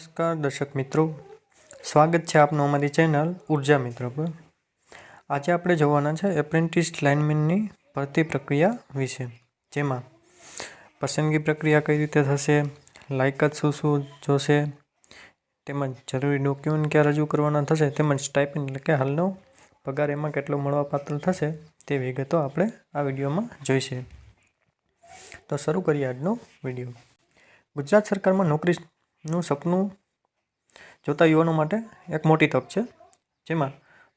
નમસ્કાર દર્શક મિત્રો. સ્વાગત છે આપનું અમારી ચેનલ ઊર્જા મિત્રો પર. આજે આપણે જોવાના છે એપ્રેન્ટિસ લાઇનમેનની ભરતી પ્રક્રિયા વિશે, જેમાં પસંદગી પ્રક્રિયા કઈ રીતે થશે, લાયકાત શું શું જોશે, તેમજ જરૂરી ડોક્યુમેન્ટ ક્યાં રજૂ કરવાના થશે, તેમજ સ્ટાઇપેન્ડ એટલે કે હાલનો પગાર એમાં કેટલો મળવાપાત્ર થશે, તે વિગતો આપણે આ વિડીયોમાં જોઈશે. તો શરૂ કરીએ આજનો વીડિયો. ગુજરાત સરકારમાં નોકરીનું સપનું જોતા યુવાનો માટે એક મોટી તક છે. જેમાં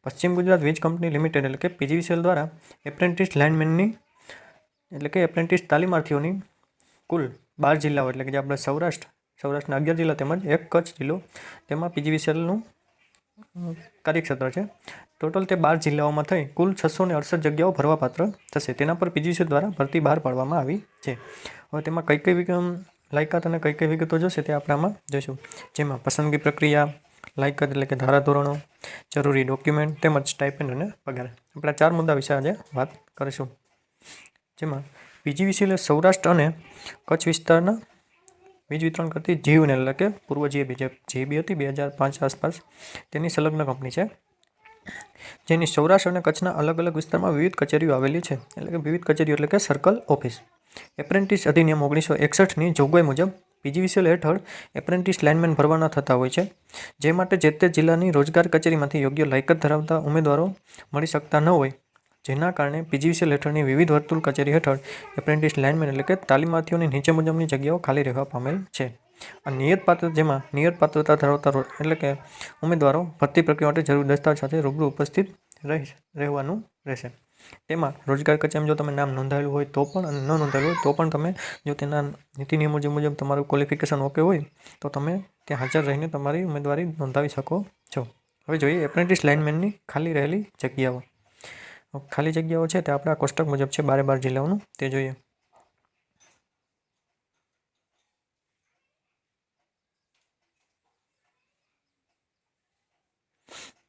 પશ્ચિમ ગુજરાત વીજ કંપની લિમિટેડ એટલે કે પીજીવીસીએલ દ્વારા એપ્રેન્ટિસ લાઇનમેનની એટલે કે એપ્રેન્ટિસ તાલીમાર્થીઓની કુલ બાર જિલ્લાઓ એટલે કે જે આપણે સૌરાષ્ટ્ર, સૌરાષ્ટ્રના અગિયાર જિલ્લા તેમજ એક કચ્છ જિલ્લો તેમાં પીજીવીસીએલનું કાર્યક્ષેત્ર છે. ટોટલ તે બાર જિલ્લાઓમાં થઈ કુલ છસો ને અડસઠ જગ્યાઓ ભરવાપાત્ર થશે. તેના પર પીજીસી દ્વારા ભરતી બહાર પાડવામાં આવી છે. હવે તેમાં કઈ કઈ લાયકાત અને કઈ કઈ વિગતો જોશે તે આપણે આમાં જોઈશું. જેમાં પસંદગી પ્રક્રિયા, લાયકાત એટલે કે ધારાધોરણો, જરૂરી ડોક્યુમેન્ટ તેમજ સ્ટાઇપેન્ડ અને પગાર. આપણે ચાર મુદ્દા વિશે આજે વાત કરીશું. જેમાં પીજીવીસીએલ સૌરાષ્ટ્ર અને કચ્છ વિસ્તારના વીજ વિતરણ કરતી જીવને એટલે કે પૂર્વ જીએબી જે જીબી હતી બે હજાર પાંચ આસપાસ, તેની સંલગ્ન કંપની છે. જેની સૌરાષ્ટ્ર અને કચ્છના અલગ અલગ વિસ્તારમાં વિવિધ કચેરીઓ આવેલી છે. એટલે કે વિવિધ કચેરીઓ એટલે કે સર્કલ ઓફિસ એપ્રેન્ટિસ અધિનિયમ ઓગણીસો એકસઠની જોગવાઈ મુજબ પીજીવીસીએલ હેઠળ એપ્રેન્ટિસ લાઇનમેન ભરવાના થતા હોય છે, જે માટે જે તે જિલ્લાની રોજગાર કચેરીમાંથી યોગ્ય લાયકાત ધરાવતા ઉમેદવારો મળી શકતા ન હોય, જેના કારણે પીજીવીસીએલ હેઠળની વિવિધ વર્તુળ કચેરી હેઠળ એપ્રેન્ટિસ લાઇનમેન એટલે કે તાલીમાર્થીઓની નીચે મુજબની જગ્યાઓ ખાલી રહેવા પામેલ છે. આ નિયત પાત્ર જેમાં નિયત પાત્રતા ધરાવતા એટલે કે ઉમેદવારો ભરતી પ્રક્રિયા માટે જરૂરી દસ્તાવેજ સાથે રૂબરૂ ઉપસ્થિત રહી, રહેવાનું રહેશે. તેમાં રોજગાર કચેરીમાં જો તમે નામ નોંધાયેલું હોય તો પણ અને ન નોંધાયેલું હોય તો પણ તમે જો તેના નીતિ નિયમો જે મુજબ તમારું ક્વોલિફિકેશન ઓકે હોય તો તમે ત્યાં હાજર રહીને તમારી ઉમેદવારી નોંધાવી શકો છો. હવે જોઈએ એપ્રેન્ટિસ લાઇનમેનની ખાલી રહેલી જગ્યાઓ. ખાલી જગ્યાઓ છે તે આપણા કોષ્ટક મુજબ છે બારે બાર જિલ્લાઓનું. તે જોઈએ.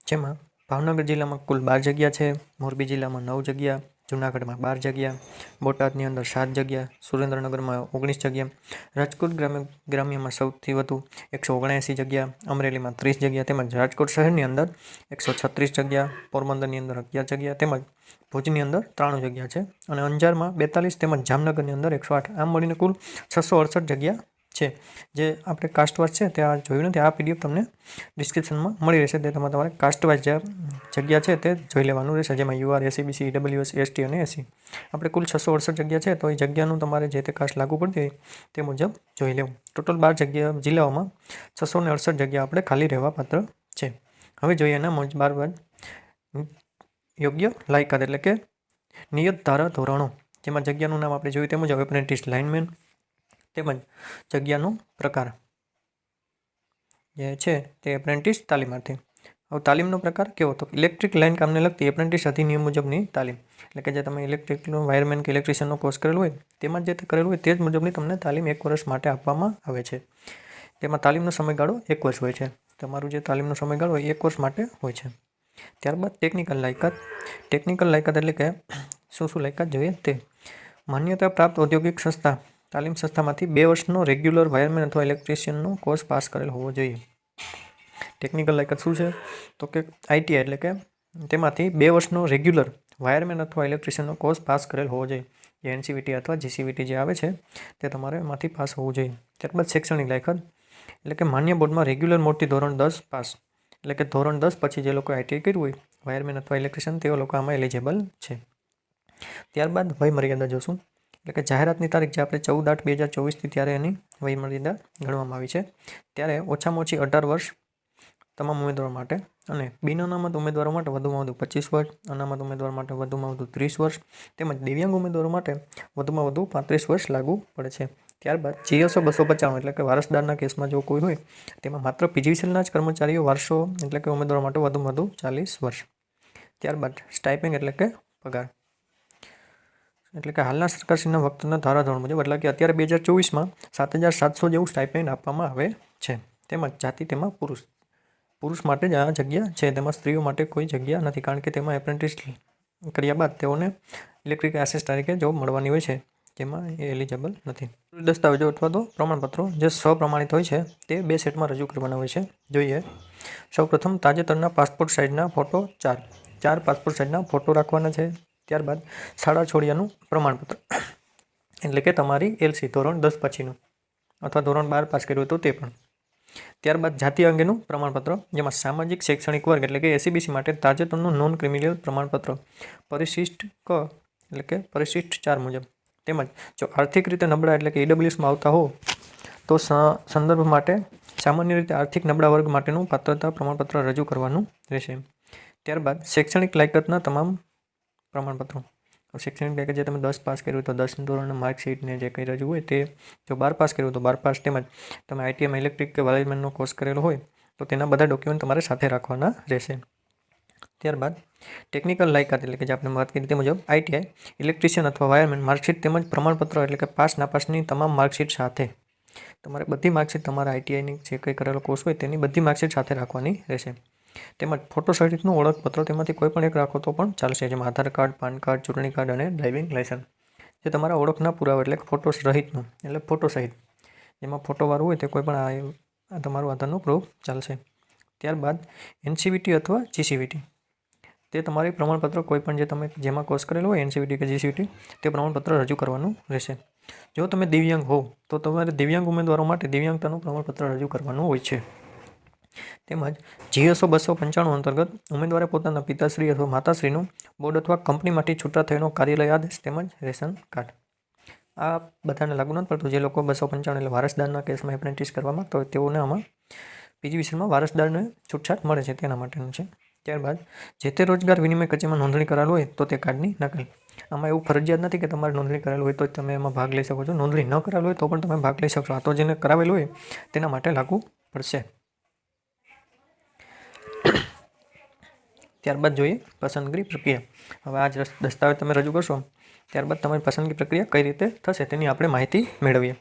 જેમાં ભાવનગર જિલ્લામાં કુલ બાર જગ્યા છે. મોરબી જિલ્લામાં નવ જગ્યા, જૂનાગઢમાં બાર જગ્યા, બોટાદની અંદર સાત જગ્યા, સુરેન્દ્રનગરમાં ઓગણીસ જગ્યા, રાજકોટ ગ્રામ્ય, ગ્રામ્યમાં સૌથી વધુ એકસો ઓગણએંસી જગ્યા, અમરેલીમાં ત્રીસ જગ્યા તેમજ રાજકોટ શહેરની અંદર એકસો છત્રીસ જગ્યા, પોરબંદરની અંદર અગિયાર જગ્યા તેમજ ભુજની અંદર ત્રાણું જગ્યા છે. અને અંજારમાં બેતાલીસ તેમજ જામનગરની અંદર એકસો આઠ. આમ મળીને કુલ છસો અડસઠ જગ્યા છે. જે આપણે કાસ્ટવાઇઝ છે તે આ જોયું નથી. આ પીડીએફ તમને ડિસ્ક્રિપ્શનમાં મળી રહેશે. તે તમારે તમારે કાસ્ટવાઇઝ જે જગ્યા છે, તે જોઈ લેવાનું રહેશે. જેમાં યુઆર એસીબીસી ડબલ્યુએસ એસટી અને એસી આપણે કુલ છસો અડસઠ જગ્યા છે, તો એ જગ્યાનું તમારે જે તે કાસ્ટ લાગુ પડતી હોય, તે મુજબ જોઈ લેવું. ટોટલ બાર જગ્યા જિલ્લાઓમાં છસો ને અડસઠ જગ્યા આપણે ખાલી રહેવા પાત્ર છે. હવે જોઈએ એના મુજબ બાર બાદ યોગ્ય લાયકાત, એટલે કે નિયત ધારા ધોરણો. જેમાં જગ્યાનું નામ આપણે જોયું તે મુજબ એપ્રેન્ટિસ લાઇનમેન તેમજ જગ્યાનો પ્રકાર જે છે તે એપ્રેન્ટિસ તાલીમાર્થી. હવે તાલીમનો પ્રકાર કેવો? તો ઇલેક્ટ્રિક લાઇન કામને લગતી એપ્રેન્ટિસ અધિનિયમ મુજબની તાલીમ. એટલે કે જે તમે ઇલેક્ટ્રિકનો વાયરમેન કે ઇલેક્ટ્રિશિયનનો કોર્સ કરેલો હોય, તેમાં જે કરેલું હોય, તે જ મુજબની તમને તાલીમ એક વર્ષ માટે આપવામાં આવે છે. તેમાં તાલીમનો સમયગાળો એક વર્ષ હોય છે. તમારું જે તાલીમનો સમયગાળો હોય એક વર્ષ માટે હોય છે. ત્યારબાદ ટેકનિકલ લાયકાત. ટેકનિકલ લાયકાત એટલે કે શું શું લાયકાત જોઈએ તે? માન્યતા પ્રાપ્ત ઔદ્યોગિક સંસ્થા તાલીમ સંસ્થામાંથી બે વર્ષનો રેગ્યુલર વાયરમેન અથવા ઇલેક્ટ્રિશિયનનો કોર્સ પાસ કરેલ હોવો જોઈએ. ટેકનિકલ લાયકાત શું છે? તો કે આઈટીઆઈ એટલે કે તેમાંથી બે વર્ષનો રેગ્યુલર વાયરમેન અથવા ઇલેક્ટ્રિશિયનનો કોર્સ પાસ કરેલ હોવો જોઈએ. જે એનસીવીટી અથવા જીસીવીટી જે આવે છે, તે તમારે એમાંથી પાસ હોવું જોઈએ. ત્યારબાદ શૈક્ષણિક લાયકાત, એટલે કે માન્ય બોર્ડમાં રેગ્યુલર મોટી ધોરણ દસ પાસ, એટલે કે ધોરણ દસ પછી જે લોકો આઈટીઆઈ કર્યું હોય, વાયરમેન અથવા ઇલેક્ટ્રિશિયન, તેઓ લોકો આમાં એલિજિબલ છે. ત્યારબાદ વય મર્યાદા જોશું. એટલે કે જાહેરાતની તારીખ જે આપણે ચૌદ આઠ બે હજાર ચોવીસથી ત્યારે એની વય મર્યાદા ગણવામાં આવી છે. ત્યારે ઓછામાં ઓછી અઢાર વર્ષ તમામ ઉમેદવારો માટે અને બિન અનામત ઉમેદવારો માટે વધુમાં વધુ પચીસ વર્ષ, અનામત ઉમેદવાર માટે વધુમાં વધુ ત્રીસ વર્ષ તેમજ દિવ્યાંગ ઉમેદવારો માટે વધુમાં વધુ પાંત્રીસ વર્ષ લાગુ પડે છે. ત્યારબાદ જીએસઓ બસો પચાવન એટલે કે વારસદારના કેસમાં જો કોઈ હોય તેમાં માત્ર પીજીવીસીએલના જ કર્મચારીઓ વારસો એટલે કે ઉમેદવારો માટે વધુમાં વધુ ચાલીસ વર્ષ. ત્યારબાદ સ્ટાઇપિંગ એટલે કે પગાર. એટલે કે હાલના સરકારશ્રીના વખતના ધારાધોરણ મુજબ, એટલે કે અત્યારે બે હજાર ચોવીસમાં સાત હજાર સાતસો જેવું સ્ટાઇપેન્ડ આપવામાં આવે છે. તેમજ જાતિ તેમાં પુરુષ પુરુષ માટે જ આ જગ્યા છે. તેમાં સ્ત્રીઓ માટે કોઈ જગ્યા નથી, કારણ કે તેમાં એપ્રેન્ટિસ કર્યા બાદ તેઓને ઇલેક્ટ્રિક એસેસ તરીકે જોબ મળવાની હોય છે. જેમાં એ એલિજેબલ નથી. દસ્તાવેજો અથવા તો પ્રમાણપત્રો જે સ્વપ્રમાણિત હોય છે, તે બે સેટમાં રજૂ કરવાના હોય છે. જોઈએ. સૌપ્રથમ તાજેતરના પાસપોર્ટ સાઇઝના ફોટો ચાર. ચાર પાસપોર્ટ સાઇઝના ફોટો રાખવાના છે. ત્યારબાદ શાળા છોડ્યાનું પ્રમાણપત્ર. એટલે કે તમારી એલસી ધોરણ દસ પછીનું અથવા ધોરણ બાર પાસ કર્યું હતું તે પણ. ત્યારબાદ જાતિ અંગેનું પ્રમાણપત્ર, જેમાં સામાજિક, શૈક્ષણિક વર્ગ એટલે કે એસીબીસી માટે તાજેતરનું નોન ક્રિમિનલ પ્રમાણપત્ર, પરિશિષ્ટ ક એટલે કે પરિશિષ્ટ ચાર મુજબ. તેમજ જો આર્થિક રીતે નબળા એટલે કે ઈડબ્લ્યુએસમાં આવતા હો, તો સંદર્ભ માટે સામાન્ય રીતે આર્થિક નબળા વર્ગ માટેનું પાત્રતા પ્રમાણપત્ર રજૂ કરવાનું રહેશે. ત્યારબાદ શૈક્ષણિક લાયકાતના તમામ પ્રમાણપત્રો. શૈક્ષણિક પેકેજ જે તમે દસ પાસ કર્યું તો દસ ધોરણના માર્કશીટને જે કંઈ રજૂ હોય તે જો બાર પાસ કર્યું તો બાર પાસ તેમજ તમે આઈટીએમ ઇલેક્ટ્રિક કે વાલેજમેન્ટનો કોર્સ કરેલો હોય તો તેના બધા ડોક્યુમેન્ટ તમારે સાથે રાખવાના રહેશે. ત્યારબાદ ટેકનિકલ લાયકાત એટલે કે જે આપણે વાત કરી તે મુજબ આઈટીઆઈ, ઇલેક્ટ્રિશિયન અથવા વાયરમેન, માર્કશીટ તેમજ પ્રમાણપત્ર એટલે કે પાસ નાપાસની તમામ માર્કશીટ સાથે. તમારે બધી માર્કશીટ તમારા આઈટીઆઈની જે કંઈ કરેલો કોર્સ હોય તેની બધી માર્કશીટ સાથે રાખવાની રહેશે. તેમજ ફોટો સહિતનું ઓળખપત્ર તેમાંથી કોઈ પણ એક રાખો તો પણ ચાલશે, જેમાં આધાર કાર્ડ, પાન કાર્ડ, ચૂંટણી કાર્ડ અને ડ્રાઇવિંગ લાઇસન્સ જે તમારા ઓળખના પુરાવા એટલે ફોટો સહિતનું, એટલે ફોટો સહિત. જેમાં ફોટોવાળું હોય તે કોઈ પણ તમારું આધારનું પ્રૂફ ચાલશે. ત્યારબાદ એનસીવીટી અથવા જીસીવીટી તે તમારી પ્રમાણપત્ર કોઈ પણ જે તમે, જેમાં કોર્સ કરેલો હોય એનસીવીટી કે જીસીવીટી તે પ્રમાણપત્ર રજૂ કરવાનું રહેશે. જો તમે દિવ્યાંગ હો, તો તમારે દિવ્યાંગ ઉમેદવારો માટે દિવ્યાંગતાનું પ્રમાણપત્ર રજૂ કરવાનું હોય છે. તેમજ જીએસઓ બસો પંચાણું અંતર્ગત ઉમેદવારે પોતાના પિતાશ્રી અથવા માતાશ્રીનું બોર્ડ અથવા કંપનીમાંથી છૂટા થયેલો કાર્યાલય આદેશ તેમજ રેશન કાર્ડ. આ બધાને લાગુ નથી પડતું. જે લોકો બસો પંચાણું એટલે વારસદારના કેસમાં એપ્રેન્ટિસ કરવા માગતા હોય તેઓને આમાં પીજીવીસીમાં વારસદારને છૂટછાટ મળે છે તેના માટેનું છે. ત્યારબાદ જે તે રોજગાર વિનિમય કચેરીમાં નોંધણી કરાયેલ હોય તો તે કાર્ડની નકલ. આમાં એવું ફરજિયાત નથી કે તમારે નોંધણી કરાયેલ હોય તો તમે એમાં ભાગ લઈ શકો છો. નોંધણી ન કરાયેલ હોય તો પણ તમે ભાગ લઈ શકશો. આ તો જેને કરાવેલું હોય તેના માટે લાગુ પડશે. ત્યારબાદ જોઈએ પસંદગી પ્રક્રિયા. હવે આ જ દસ્તાવેજ તમે રજૂ કરશો, ત્યારબાદ તમારી પસંદગી પ્રક્રિયા કઈ રીતે થશે તેની આપણે માહિતી મેળવીએ.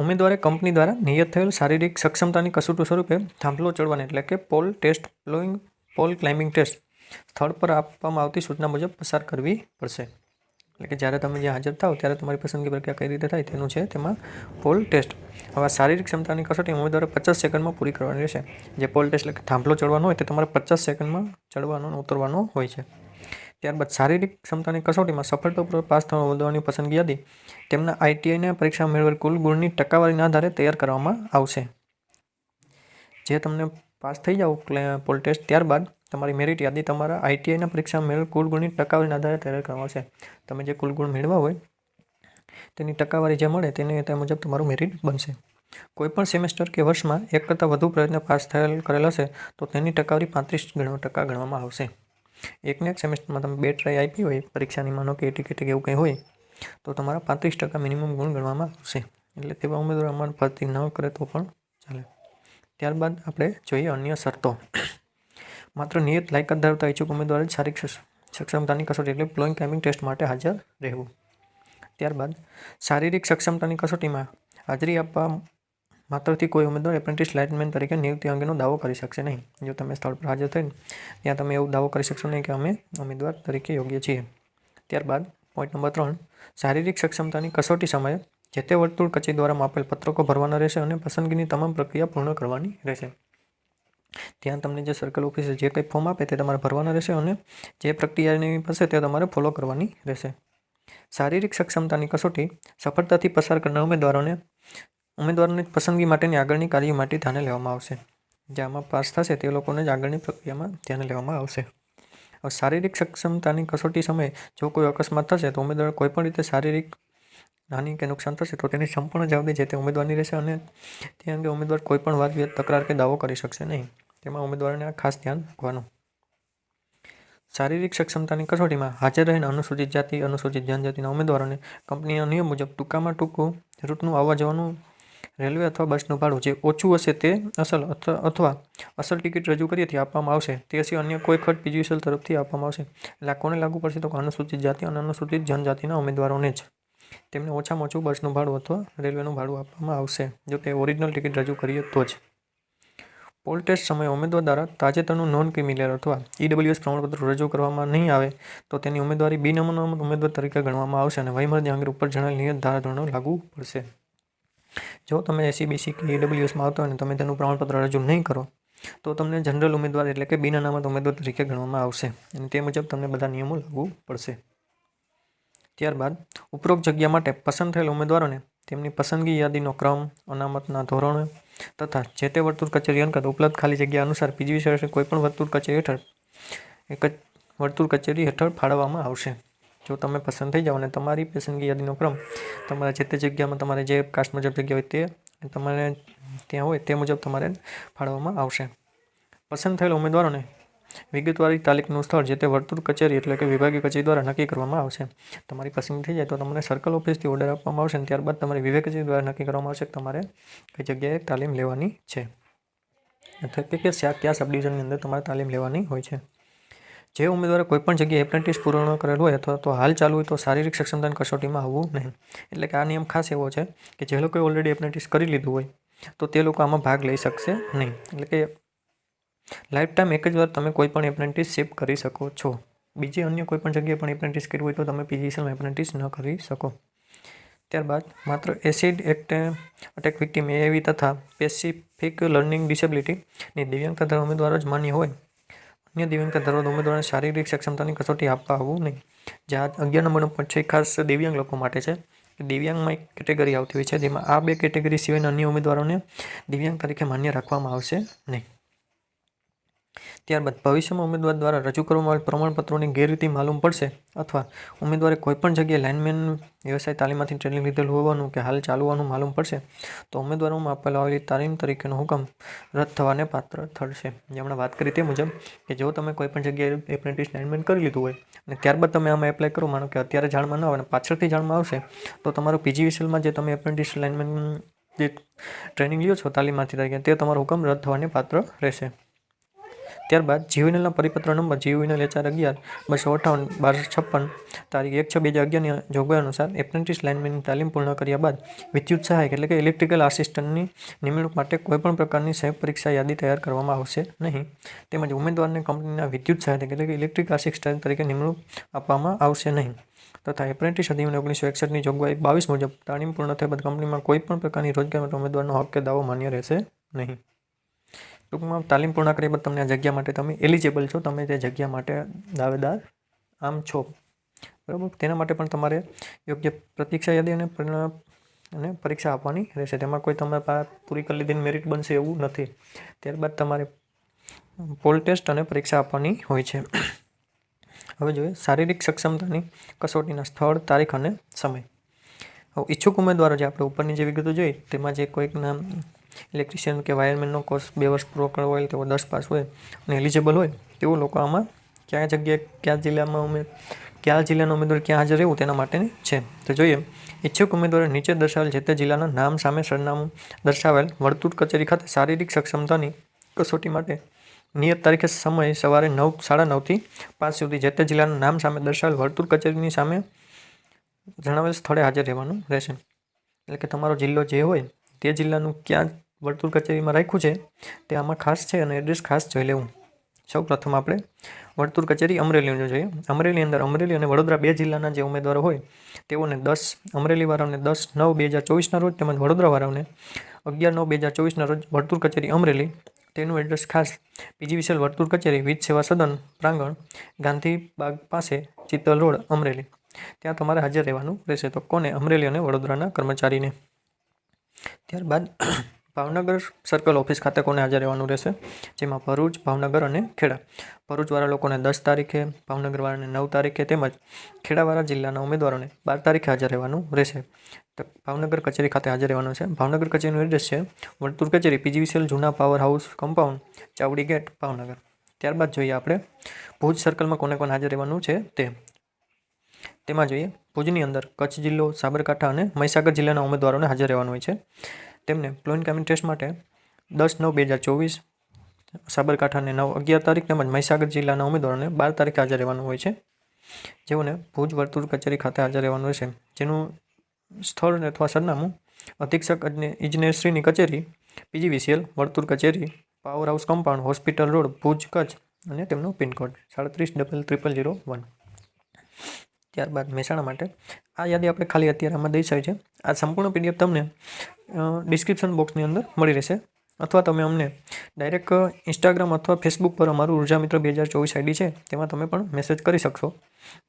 ઉમેદવારે કંપની દ્વારા નિયત થયેલ શારીરિક સક્ષમતાની કસોટી સ્વરૂપે થાંભલો ચડવાની એટલે કે પોલ ટેસ્ટ પ્લોઈંગ, પોલ ક્લાઇમ્બિંગ ટેસ્ટ સ્થળ પર આપવામાં આવતી સૂચના મુજબ પસાર કરવી પડશે. એટલે કે જ્યારે તમે જ્યાં હાજર થાવ ત્યારે તમારી પસંદગી પ્રક્રિયા કઈ રીતે થાય તેનું છે તેમાં પોલ ટેસ્ટ હવે શારીરિક ક્ષમતાની કસોટી ઉમેદવારે પચાસ સેકન્ડમાં પૂરી કરવાની રહેશે. જે પોલ ટેસ્ટ એટલે કે થાંભલો ચડવાનો હોય તે તમારે પચાસ સેકન્ડમાં ચડવાનો અને ઉતરવાનો હોય છે. ત્યારબાદ શારીરિક ક્ષમતાની કસોટીમાં સફળતાપૂર્વક પાસ થવા ઉમેદવારની પસંદગી યાદી તેમના આઈટીઆઈના પરીક્ષા મેળવેલ કુલ ગુણની ટકાવારીના આધારે તૈયાર કરવામાં આવશે. જે તમને પાસ થઈ જાઓ પોલ ટેસ્ટ ત્યારબાદ તમારી મેરિટ યાદી તમારા આઈટીઆઈના પરીક્ષામાં મેળવેલ કુલ ગુણની ટકાવારીના આધારે તૈયાર કરવામાં આવશે. તમે જે કુલ ગુણ મેળવ્યા હોય, તેની ટકાવારી જે મળે તેને તે મુજબ તમારું મેરિટ બનશે. કોઈપણ સેમેસ્ટર કે વર્ષમાં એક કરતાં વધુ પ્રયત્ન પાસ થયેલ કરેલ હશે, તો તેની ટકાવારી પાંત્રીસ ગણ ટકા ગણવામાં આવશે. એકને એક સેમેસ્ટરમાં તમે બે ટ્રાય આપી હોય, પરીક્ષાની માનો કે એટી કે એવું કંઈ હોય, તો તમારા પાંત્રીસ ટકા મિનિમમ ગુણ ગણવામાં આવશે. એટલે તેવા ઉમેદવાર અમારે ભરતી ન કરે તો પણ ચાલે. ત્યારબાદ આપણે જોઈએ અન્ય શરતો. માત્ર નિયત લાયકાત ધરાવતા ઈચ્છુક ઉમેદવારે શારીરિક સક્ષમતાની કસોટી એટલે પ્લોઈંગ ક્લાઇમ્બિંગ ટેસ્ટ માટે હાજર રહેવું. ત્યારબાદ, શારીરિક સક્ષમતાની કસોટીમાં હાજરી આપવા માત્રથી કોઈ ઉમેદવાર એપ્રેન્ટિસ લાઇટમેન તરીકે નિયુક્તિ અંગેનો દાવો કરી શકશે નહીં. જો તમે સ્થળ પર હાજર થઈને ત્યાં તમે એવું દાવો કરી શકશો નહીં કે અમે ઉમેદવાર તરીકે યોગ્ય છીએ. ત્યારબાદ પોઈન્ટ નંબર ત્રણ, શારીરિક સક્ષમતાની કસોટી સમયે જે તે વર્તુળ કચેરી દ્વારા માપેલ પત્રકો ભરવાના રહેશે અને પસંદગીની તમામ પ્રક્રિયા પૂર્ણ કરવાની રહેશે. ત્યાં તમને જે સર્કલ ઓફિસે જે કંઈ ફોર્મ આપે તે તમારે ભરવાના રહેશે અને જે પ્રક્રિયાની હશે તે તમારે ફોલો કરવાની રહેશે. શારીરિક સક્ષમતાની કસોટી, સફળતાથી પસાર કરનાર ઉમેદવારોને, ઉમેદવારોની પસંદગી માટેની આગળની કાર્ય માટે ધ્યાને લેવામાં આવશે. જે પાસ થશે તે લોકોને જ આગળની પ્રક્રિયામાં ધ્યાને લેવામાં આવશે. શારીરિક સક્ષમતાની કસોટી સમયે જો કોઈ અકસ્માત થશે તો ઉમેદવાર કોઈપણ રીતે શારીરિક હાનિ કે નુકસાન થશે તો તેની સંપૂર્ણ જવાબદારી જે તે ઉમેદવારની રહેશે અને તે અંગે ઉમેદવાર કોઈપણ વાત વિવાદ તકરાર કે દાવો કરી શકશે નહીં. તેમાં ઉમેદવારોને આ ખાસ ધ્યાન રાખવાનું. શારીરિક સક્ષમતાની કસોટીમાં હાજર રહીને અનુસૂચિત જાતિ, અનુસૂચિત જનજાતિના ઉમેદવારોને કંપનીના નિયમ મુજબ ટૂંકામાં ટૂંકું રૂટનું આવવા જવાનું રેલવે અથવા બસનું ભાડું જે ઓછું હશે તે અસલ અથ- અથવા અસલ ટિકિટ રજૂ કરીએથી આપવામાં આવશે. તે સિવાય અન્ય કોઈ ખર્ચ પીજીવીસીએલ તરફથી આપવામાં આવશે. એટલે કોને લાગુ પડશે તો અનુસૂચિત જાતિ અને અનુસૂચિત જનજાતિના ઉમેદવારોને જ. તેમને ઓછામાં ઓછું બસનું ભાડું અથવા રેલવેનું ભાડું આપવામાં આવશે. જો તે ઓરિજિનલ ટિકિટ રજૂ કરીએ તો જ. પોલ ટેસ્ટ સમયે ઉમેદવાર દ્વારા તાજેતરનું નોન ક્રિમિનલ અથવા ઈડબ્લ્યુએસ પ્રમાણપત્ર રજૂ કરવામાં નહીં આવે, તો તેની ઉમેદવારી બિનઅનામત ઉમેદવાર તરીકે ગણવામાં આવશે અને વયમર્યાદા અંગે ઉપર જણાવેલ નિયત ધારાધોરણો લાગુ પડશે. જો તમે એસીબીસી કે ઈડબ્લ્યુએસમાં આવતા હોય અને તમે તેનું પ્રમાણપત્ર રજૂ નહીં કરો, તો તમને જનરલ ઉમેદવાર એટલે કે બિન અનામત ઉમેદવાર તરીકે ગણવામાં આવશે અને તે મુજબ તમને બધા નિયમો લાગુ પડશે. ત્યારબાદ ઉપરોક્ત જગ્યા માટે પસંદ થયેલ ઉમેદવારોને તેમની પસંદગી યાદીનો ક્રમ, અનામતના ધોરણો તથા જે તે વર્તુળ કચેરી અંતર્ગત ઉપલબ્ધ ખાલી જગ્યા અનુસાર પીજી શહેર કોઈપણ વર્તુળ કચેરી હેઠળ એક જ વર્તુળ કચેરી હેઠળ ફાળવવામાં આવશે. જો તમે પસંદ થઈ જાઓ અને તમારી પસંદગી યાદીનો ક્રમ તમારા જે તે જગ્યામાં તમારે જે કાસ્ટ મુજબ જગ્યા હોય તે તમારે ત્યાં હોય તે મુજબ તમારે ફાળવવામાં આવશે. પસંદ થયેલ ઉમેદવારોને વિગતવારી તારીખનું સ્થળ જે તે વર્તુળ કચેરી એટલે કે વિભાગીય કચેરી દ્વારા નક્કી કરવામાં આવશે. તમારી પસંદ થઈ જાય તો તમને સર્કલ ઓફિસથી ઓર્ડર આપવામાં આવશે અને ત્યારબાદ તમારી વિભાગ કચેરી દ્વારા નક્કી કરવામાં આવશે કે તમારે કઈ જગ્યાએ તાલીમ લેવાની છે. અથવા કે કયા કયા સબ ડિવિઝનની અંદર તમારે તાલીમ લેવાની હોય છે. જે ઉમેદવારે કોઈપણ જગ્યાએ એપ્રેન્ટિસ પૂર્ણ કરેલ હોય અથવા તો હાલ ચાલુ હોય તો શારીરિક સક્ષમતાની કસોટીમાં આવવું નહીં. એટલે કે આ નિયમ ખાસ એવો છે કે જે લોકોએ ઓલરેડી એપ્રેન્ટિસ કરી લીધું હોય તો તે લોકો આમાં ભાગ લઈ શકશે નહીં. એટલે કે લાઈફ ટાઈમ એક જ વાર તમે કોઈ પણ એપ્રેન્ટિસશીપ કરી શકો છો. બીજી અન્ય કોઈ પણ જગ્યાએ પણ એપ્રેન્ટિસ કરવી હોય તો તમે પીજીસીમાં એપ્રેન્ટિસ ન કરી શકો. ત્યારબાદ માત્ર એસિડ એક્ટ અટેક વિક્ટીમ એવી તથા સ્પેસિફિક લર્નિંગ ડિસેબિલિટીની દિવ્યાંગતા ધરાવતા ઉમેદવારો જ માન્ય હોય. અન્ય દિવ્યાંગતા ધરાવતા ઉમેદવારોને શારીરિક સક્ષમતાની કસોટી આપવા આવવું નહીં. જે આ અગિયાર નંબરનો પોઈન્ટ છે ખાસ દિવ્યાંગ લોકો માટે છે. દિવ્યાંગમાં એક કેટેગરી આવતી હોય છે, જેમાં આ બે કેટેગરી સિવાયના અન્ય ઉમેદવારોને દિવ્યાંગ તરીકે માન્ય રાખવામાં આવશે નહીં. ત્યારબાદ ભવિષ્યમાં ઉમેદવાર દ્વારા રજૂ કરવામાં આવેલ પ્રમાણપત્રોની ગેરરીતિ માલુમ પડશે અથવા ઉમેદવારે કોઈપણ જગ્યાએ લાઇનમેન વ્યવસાય તાલીમમાંથી ટ્રેનિંગ લીધેલ હોવાનું કે હાલ ચાલુ માલુમ પડશે, તો ઉમેદવારોમાં આપેલા આવેલી તાલીમ તરીકેનો હુકમ રદ થવાને પાત્ર ઠરશે. જે હમણાં વાત કરી તે મુજબ કે જો તમે કોઈપણ જગ્યાએ એપ્રેન્ટિસ લાઇનમેન કરી લીધું હોય અને ત્યારબાદ તમે આમાં એપ્લાય કરો, માનો કે અત્યારે જાણમાં ન આવે અને પાછળથી જાણમાં આવશે, તો તમારું પીજીવીસીએલમાં જે તમે એપ્રેન્ટિસ લાઇનમેન જે ટ્રેનિંગ લ્યો છો તાલીમમાંથી તરીકે, તે તમારો હુકમ રદ થવાને પાત્ર રહેશે. ત્યારબાદ જીવનલના પરિપત્ર નંબર જીવનલ એચઆર અગિયાર બસો અઠાવન બારસો છપ્પન તારીખ એક છ બે હજાર અગિયારની જોગવાઈ અનુસાર એપ્રેન્ટિસ લાઇનમેનની તાલીમ પૂર્ણ કર્યા બાદ વિદ્યુત સહાયક એટલે કે ઇલેક્ટ્રિકલ આસિસ્ટન્ટની નિમણૂક માટે કોઈપણ પ્રકારની સંયુક્ત પરીક્ષા યાદી તૈયાર કરવામાં આવશે નહીં. તેમજ ઉમેદવારને કંપનીના વિદ્યુત સહાયક એટલે કે ઇલેક્ટ્રિક આસિસ્ટન્ટ તરીકે નિમણૂક આપવામાં આવશે નહીં. તથા એપ્રેન્ટિસ અધિનિયમ ઓગણીસો એકસઠની જોગવાઈ બાવીસ મુજબ તાલીમ પૂર્ણ થયા બાદ કંપનીમાં કોઈપણ પ્રકારની રોજગાર માટે ઉમેદવારનો હક કે દાવો માન્ય રહેશે નહીં. ટૂંકમાં તાલીમ પૂર્ણ કર્યા બાદ તમને આ જગ્યા માટે તમે એલિજિબલ છો. તમે તે જગ્યા માટે દાવેદાર, આમ છો. બરાબર? તેના માટે પણ તમારે યોગ્ય પ્રતીક્ષા યાદી અને અને પરીક્ષા આપવાની રહેશે. તેમાં કોઈ તમે પૂરી કરી લીધીને મેરિટ બનશે એવું નથી. ત્યારબાદ તમારે પોલ ટેસ્ટ અને પરીક્ષા આપવાની હોય છે. હવે જોઈએ શારીરિક સક્ષમતાની કસોટીના સ્થળ, તારીખ અને સમય. હવે ઈચ્છુક ઉમેદવારો જે આપણે ઉપરની જે વિગતો જોઈ, તેમાં જે કોઈક નામ ઇલેક્ટ્રિશિયન કે વાયરમેનનો કોર્સ બે વર્ષ પૂરો કરવો હોય, તેઓ દસ પાસ હોય અને એલિજિબલ હોય, તેઓ લોકો આમાં કયા જગ્યાએ, કયા જિલ્લામાં ઉમે, કયા જિલ્લાનો ઉમેદવાર ક્યાં હાજર રહેવું તેના માટેની છે. તો જોઈએ, ઈચ્છુક ઉમેદવારે નીચે દર્શાવેલ જે તે જિલ્લાના નામ સામે સરનામું દર્શાવેલ વર્તુળ કચેરી ખાતે શારીરિક સક્ષમતાની કસોટી માટે નિયત તારીખે સમય સવારે નવ, સાડા નવથી પાંચ સુધી જે તે જિલ્લાના નામ સામે દર્શાવેલ વર્તુળ કચેરીની સામે જણાવેલ સ્થળે હાજર રહેવાનું રહેશે. એટલે કે તમારો જિલ્લો જે હોય તે જિલ્લાનું ક્યાં વર્તુળ કચેરીમાં રાખ્યું છે તે આમાં ખાસ છે અને એડ્રેસ ખાસ જોઈ લેવું. સૌ પ્રથમ આપણે વર્તુળ કચેરી અમરેલીનું જોઈએ. અમરેલી અંદર અમરેલી અને વડોદરા બે જિલ્લાના જે ઉમેદવારો હોય, તેઓને દસ, અમરેલીવાળાઓને દસ, નવ, બે હજાર ચોવીસના રોજ તેમજ વડોદરાવાળાઓને અગિયાર, નવ, બે હજાર ચોવીસના રોજ વર્તુળ કચેરી અમરેલી. તેનું એડ્રેસ ખાસ પીજીવીસીએલ વર્તુળ કચેરી, વીજ સેવા સદન, પ્રાંગણ, ગાંધી બાગ પાસે, ચિત્તલ રોડ, અમરેલી. ત્યાં તમારે હાજર રહેવાનું રહેશે. તો કોને? અમરેલી અને વડોદરાના કર્મચારીને. ત્યારબાદ ભાવનગર સર્કલ ઓફિસ ખાતે કોને હાજર રહેવાનું રહેશે? જેમાં ભરૂચ, ભાવનગર અને ખેડા. ભરૂચવાળા લોકોને દસ તારીખે, ભાવનગરવાળાને નવ તારીખે તેમજ ખેડાવાળા જિલ્લાના ઉમેદવારોને બાર તારીખે હાજર રહેવાનું રહેશે. તો ભાવનગર કચેરી ખાતે હાજર રહેવાનું છે. ભાવનગર કચેરીનું એડ્રેસ છે વર્તુળ કચેરી પીજીવીસીએલ જૂના power house, compound, Chavdi gate, Bhavnagar. ત્યારબાદ જોઈએ આપણે ભુજ સર્કલમાં કોને કોને હાજર રહેવાનું છે તે. તેમાં જોઈએ ભુજની અંદર કચ્છ જિલ્લો, સાબરકાંઠા અને મહીસાગર જિલ્લાના ઉમેદવારોને હાજર રહેવાનું હોય છે. તેમને પ્લોઇન કામિંગ ટેસ્ટ માટે દસ નવ બે હજાર ચોવીસ સાબરકાંઠાને નવ અગિયાર તારીખ તેમજ મહીસાગર જિલ્લાના ઉમેદવારોને બાર તારીખે હાજર રહેવાનું હોય છે. જેઓને ભુજ વર્તુળ કચેરી ખાતે હાજર રહેવાનું રહેશે. જેનું સ્થળ અથવા સરનામું અધિક્ષક ઇજનેરશ્રીની કચેરી, પીજીવીસીએલ વર્તુળ કચેરી, power house compound hospital road, Bhuj Kutch અને તેમનો પિનકોડ સાડત્રીસ ડબલ ત્રિપલ ઝીરો વન. ત્યારબાદ મહેસાણા માટે. આ યાદી આપણે ખાલી અત્યારે આમાં દર્શાવી છે. આ સંપૂર્ણ પીડીએફ તમને ડિસ્ક્રિપ્શન બોક્સની અંદર મળી રહેશે. અથવા તમે અમને ડાયરેક્ટ ઇન્સ્ટાગ્રામ અથવા ફેસબુક પર અમારું ઊર્જા મિત્ર બે હજાર ચોવીસ આઈડી છે, તેમાં તમે પણ મેસેજ કરી શકશો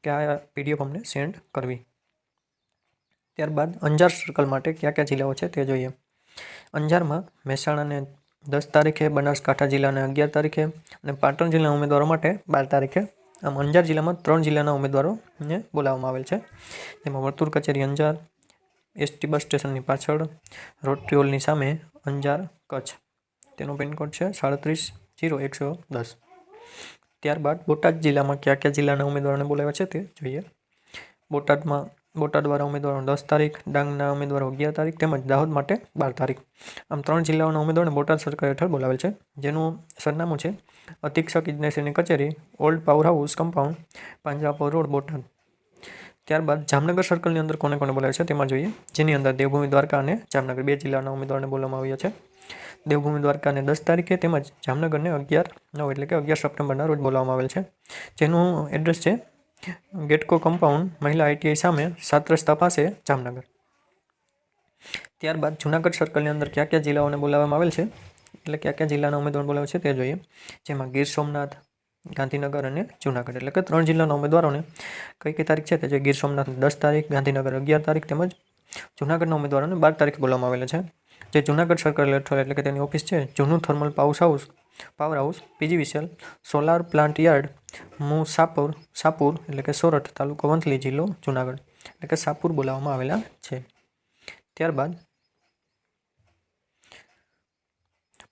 કે આ પીડીએફ અમને સેન્ડ કરવી. ત્યારબાદ અંજાર સર્કલ માટે કયા કયા જિલ્લાઓ છે તે જોઈએ. અંજારમાં મહેસાણાને દસ તારીખે, બનાસકાંઠા જિલ્લાને અગિયાર તારીખે અને પાટણ જિલ્લાના ઉમેદવારો માટે બાર તારીખે આમ અંજાર જિલ્લામાં ત્રણ જિલ્લાના ઉમેદવારોને બોલાવવામાં આવેલ છે. તેમાં વર્તુળ કચેરી અંજાર, એસટી બસ સ્ટેશનની પાછળ રોટરી હોલની સામે અંજાર કચ્છ. તેનો પિનકોડ છે સાડત્રીસ જીરો એકસો દસ. ત્યારબાદ બોટાદ જિલ્લામાં કયા કયા જિલ્લાના ઉમેદવારોને બોલાવ્યા છે તે જોઈએ. બોટાદમાં બોટાદવાળા ઉમેદવારો દસ તારીખ, ડાંગના ઉમેદવારો અગિયાર તારીખ તેમજ દાહોદ માટે બાર તારીખ. આમ ત્રણ જિલ્લાઓના ઉમેદવારોને બોટાદ સરકાર હેઠળ બોલાવેલ છે, જેનું સરનામું છે અધિક્ષક ઇજનેસીની કચેરી, old power house, compound Panjrapor road, Botad. ત્યારબાદ જામનગર સર્કલની અંદર કોને કોને બોલાવે છે તેમાં જોઈએ, જેની અંદર દેવભૂમિ દ્વારકા અને જામનગર બે જિલ્લાના ઉમેદવારોને બોલાવવામાં આવ્યા છે. દેવભૂમિ દ્વારકાને દસ તારીખે તેમજ જામનગરને અગિયાર નવ એટલે કે અગિયાર સપ્ટેમ્બરના રોજ બોલાવવામાં આવેલ છે. જેનું એડ્રેસ છે ગેટકો કમ્પાઉન્ડ મહિલા આઈટીઆઈ સામે સાત રસ્તા પાસે જામનગર. ત્યારબાદ જુનાગઢ સર્કલની અંદર કયા કયા જિલ્લાઓને બોલાવવામાં આવેલ છે? એટલે કયા કયા જિલ્લાના ઉમેદવાર બોલાવે છે તે જોઈએ. જેમાં ગીર સોમનાથ, ગાંધીનગર અને જુનાગઢ. એટલે કે ત્રણ જિલ્લાના ઉમેદવારોને કઈ કઈ તારીખ છે તે જે ગીર સોમનાથ દસ તારીખ, ગાંધીનગર અગિયાર તારીખ તેમજ જુનાગઢના ઉમેદવારોને બાર તારીખ બોલાવવામાં આવેલા છે. જે જુનાગઢ સર્કલ હેઠળ એટલે કે તેની ઓફિસ છે, જૂનું thermal પાઉસ house power house PGVCL solar plant yard Musapur Sapur એટલે કે સોરઠ તાલુકો વંથલી જિલ્લો જુનાગઢ, એટલે કે સાપુર બોલાવવામાં આવેલા છે. ત્યારબાદ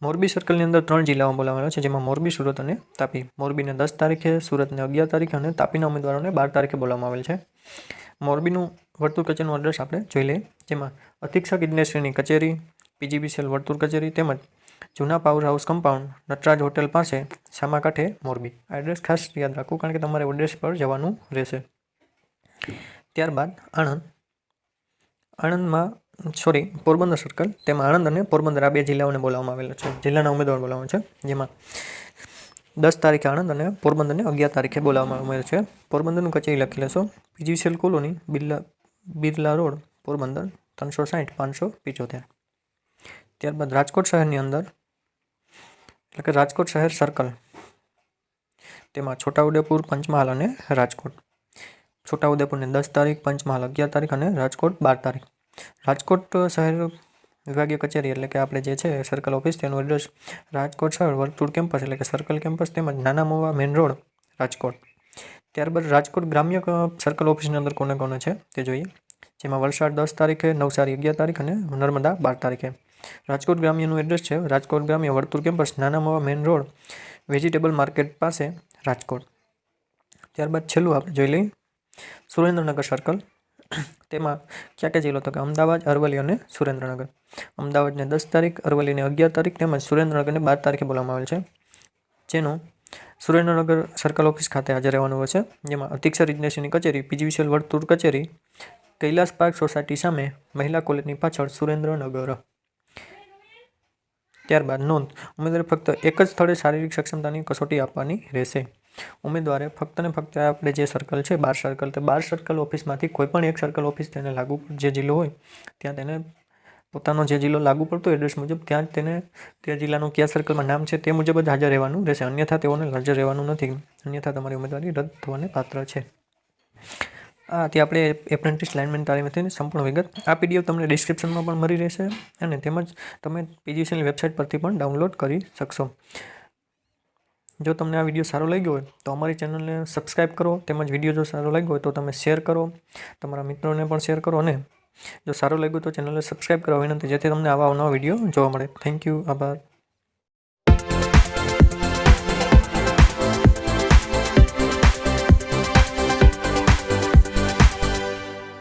મોરબી સર્કલની અંદર ત્રણ જિલ્લાઓ બોલાવેલા છે, જેમાં મોરબી સુરત અને તાપી. મોરબીને દસ તારીખે, સુરતને અગિયાર તારીખે અને તાપીના ઉમેદવારોને બાર તારીખે બોલાવવામાં આવેલ છે. મોરબીનું વર્તુળ કચેરીનું એડ્રેસ આપણે જોઈ લઈએ, જેમાં અધિક્ષક ઇજનેશ્રીની કચેરી પીજીબીસીએલ વર્તુળ કચેરી તેમજ જૂના power house compound Nataraj hotel પાસે સામાકાંઠે મોરબી. આ એડ્રેસ ખાસ યાદ રાખવું કારણ કે તમારે એડ્રેસ પર જવાનું રહેશે. ત્યારબાદ આણંદ. આણંદમાં સોરી પોરબંદર સર્કલ તેમાં આણંદ અને પોરબંદર આ બે જિલ્લાઓને બોલાવવામાં આવેલા છે. જિલ્લાના ઉમેદવાર બોલાવવામાં છે, જેમાં દસ તારીખે આણંદ અને પોરબંદરને અગિયાર તારીખે બોલાવવામાં આવેલ છે. પોરબંદરનું કચેરી લખી લેશો PGCL colony, Birla Birla road, Porbandar, ત્રણસો સાઠ પાંચસો પિચોતેર. ત્યારબાદ રાજકોટ શહેરની અંદર, એટલે કે રાજકોટ શહેર સર્કલ તેમાં છોટાઉદેપુર, પંચમહાલ અને રાજકોટ. છોટાઉદેપુરને દસ તારીખ, પંચમહાલ અગિયાર તારીખ અને રાજકોટ બાર તારીખ. રાજકોટ શહેર વિભાગીય કચેરી, એટલે કે આપણે જે છે સર્કલ ઓફિસ તેનું એડ્રેસ રાજકોટ શહેર વર્તુળ કેમ્પસ એટલે કે સર્કલ કેમ્પસ તેમજ નાના મોવા મેઇન રોડ, રાજકોટ. ત્યારબાદ રાજકોટ ગ્રામ્ય સર્કલ ઓફિસની અંદર કોને કોને છે તે જોઈએ. જેમાં વલસાડ દસ તારીખે, નવસારી અગિયાર તારીખ અને નર્મદા બાર તારીખે. રાજકોટ ગ્રામ્યનું એડ્રેસ છે. રાજકોટ ગ્રામ્ય વર્તુળ campus Nana Mava main road vegetable market પાસે રાજકોટ. ત્યારબાદ છેલ્લું આપણે જોઈ લઈએ. સુરેન્દ્રનગર સર્કલ તેમાં ક્યાં ક્યાં જિલ્લો તો કે અમદાવાદ, અરવલ્લી અને સુરેન્દ્રનગર. અમદાવાદને દસ તારીખ, અરવલ્લીને અગિયાર તારીખ તેમજ સુરેન્દ્રનગરને બાર તારીખે બોલાવવામાં આવેલ છે. જેનું સુરેન્દ્રનગર સર્કલ ઓફિસ ખાતે હાજર રહેવાનું હોય છે. જેમાં અધિક્ષર ઇજનેસીની કચેરી, પીજીવીસીએલ વર્તુળ કચેરી, કૈલાસ પાર્ક સોસાયટી સામે મહિલા કોલેજની પાછળ સુરેન્દ્રનગર. ત્યારબાદ નોંધ. ઉમેદવારે ફક્ત એક જ સ્થળે શારીરિક સક્ષમતાની કસોટી આપવાની રહેશે. ઉમેદવારે ફક્ત ને ફક્ત આપણે જે સર્કલ છે, બાર સર્કલ તો બાર સર્કલ ઓફિસમાંથી કોઈ પણ એક સર્કલ ઓફિસ તેને લાગુ જે જિલ્લો હોય, ત્યાં તેને પોતાનો જે જિલ્લો લાગુ પડતો એડ્રેસ મુજબ, ત્યાં જ તેને, તે જિલ્લાનું કયા સર્કલમાં નામ છે, તે મુજબ જ હાજર રહેવાનું રહેશે. અન્યથા તેઓને હાજર રહેવાનું નથી. અન્યથા તમારી ઉમેદવારી રદ થવાને પાત્ર છે. આ તે આપણે એપ્રેન્ટિસ લાઇનમેન તાલીમની સંપૂર્ણ વિગત. આ પીડીએફ તમને ડિસ્ક્રિપ્શનમાં પણ મળી રહેશે અને તેમજ તમે પીજીસીની વેબસાઇટ પરથી પણ ડાઉનલોડ કરી શકશો. જો તમને આ વીડિયો સારો લાગ્યો હોય તો અમારી ચેનલને સબસ્ક્રાઈબ કરો, તેમજ વીડિયો જો સારો લાગ્યો હોય તો તમે શેર કરો, તમારા મિત્રોને પણ શેર કરો અને જો સારું લાગ્યું તો ચેનલને સબસ્ક્રાઈબ કરવા વિનંતી, જેથી તમને આવા નવા વીડિયો જોવા મળે. થેન્ક યુ આભાર.